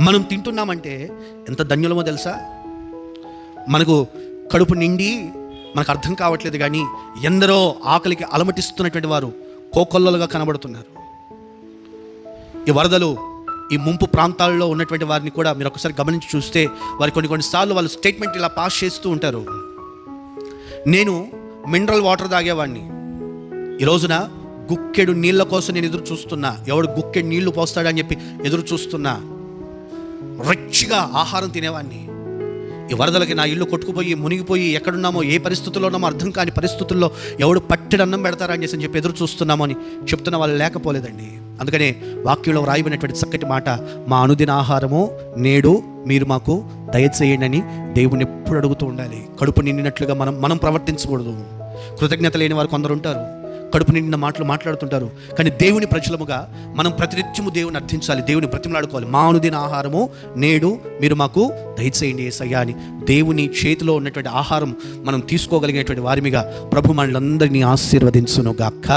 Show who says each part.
Speaker 1: మనం తింటున్నామంటే ఎంత ధన్యులమో తెలుసా? మనకు కడుపు నిండి మనకు అర్థం కావట్లేదు కానీ ఎందరో ఆకలికి అలమటిస్తున్నటువంటి వారు కోకొల్లలుగా కనబడుతున్నారు. ఈ వరదలు ఈ ముంపు ప్రాంతాల్లో ఉన్నటువంటి వారిని కూడా మీరు ఒకసారి గమనించి చూస్తే వారు కొన్ని కొన్నిసార్లు వాళ్ళు స్టేట్మెంట్ ఇలా పాస్ చేస్తూ ఉంటారు. నేను మినరల్ వాటర్ తాగేవాడిని ఈ రోజున గుక్కెడు నీళ్ళ కోసం నేను ఎదురు చూస్తున్నా. ఎవడు గుక్కెడు నీళ్ళు పోస్తాడని చెప్పి ఎదురు చూస్తున్నా. రిచ్గా ఆహారం తినేవాడిని ఈ వరదలకి నా ఇల్లు కొట్టుకుపోయి మునిగిపోయి ఎక్కడున్నామో ఏ పరిస్థితుల్లో ఉన్నామో అర్థం కాని పరిస్థితుల్లో ఎవడు పట్టెడు అన్నం పెడతారని చేసి చెప్పి ఎదురు చూస్తున్నామో అని చెప్తున్న వాళ్ళు లేకపోలేదండి. అందుకనే వాక్యంలో వ్రాయబడినటువంటి చక్కటి మాట మా అనుదిన ఆహారము నేడు మీరు మాకు దయచేయండి అని దేవుని ఎప్పుడు అడుగుతూ ఉండాలి. కడుపు నిండినట్లుగా మనం మనం ప్రవర్తించకూడదు. కృతజ్ఞత లేని వారు కొందరు ఉంటారు. కడుపు నిండిన మాటలు మాట్లాడుతుంటారు. కానీ దేవుని ప్రజలముగా మనం ప్రతినిత్యము దేవుని అర్థించాలి. దేవుని బ్రతిమలాడుకోవాలి. మానుదిన ఆహారము నేడు మీరు మాకు దయచేయండి ఏసయ్యా అని దేవుని చేతిలో ఉన్నటువంటి ఆహారం మనం తీసుకోగలిగినటువంటి వారిమిగా ప్రభు మనలందరినీ ఆశీర్వదించును గాక